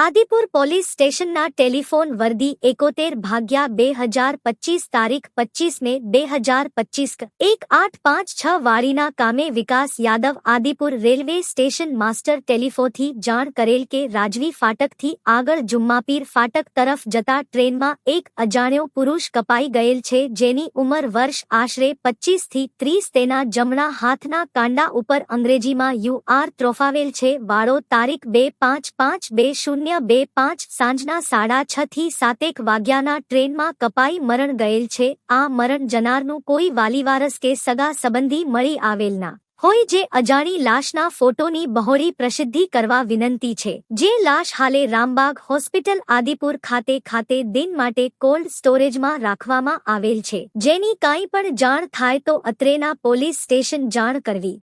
Adipur police સ્ટેશનના telephone વર્દી એકોતેર ભાગ્યા બે હજાર પચીસ તારીખ પચીસ મે બે હજાર પચીસ એક આઠ પાંચ છ વાળીના કામે Vikas Yadav Adipur railway station master ટેલિફોથી જાણ કરેલ કે રાજવી ફાટકથી આગળ જુમ્માપીર ફાટક તરફ જતા ટ્રેનમાં એક અજાણ્યો પુરુષ કપાઈ ગયેલ છે જેની ઉંમર વર્ષ આશરે પચીસ થી ત્રીસ તેના જમણા હાથના કાંડા ઉપર અંગ્રેજીમાં યુ આર ત્રોફાવેલ છે વાળો તારીખ બે પાંચ પાંચ બે શૂન્ય બે પાંચ, સાંજના સાડા છ થી સાતેક વાગ્યાના ટ્રેનમાં કપાઈ મરણ ગયેલ છે. આ મરણ જનારનું કોઈ વાલીવારસ કે સગા સંબંધી મળી આવેલના હોય જે અજાણી લાશના ફોટોની બહોળી પ્રસિદ્ધિ કરવા વિનંતી છે. જે લાશ હાલે રામબાગ હોસ્પિટલ આદિપુર ખાતે ખાતે દિન માટે કોલ્ડ સ્ટોરેજમાં રાખવામાં આવેલ છે. જેની કાંઈ પણ જાણ થાય તો અત્રેના પોલીસ સ્ટેશન જાણ કરવી.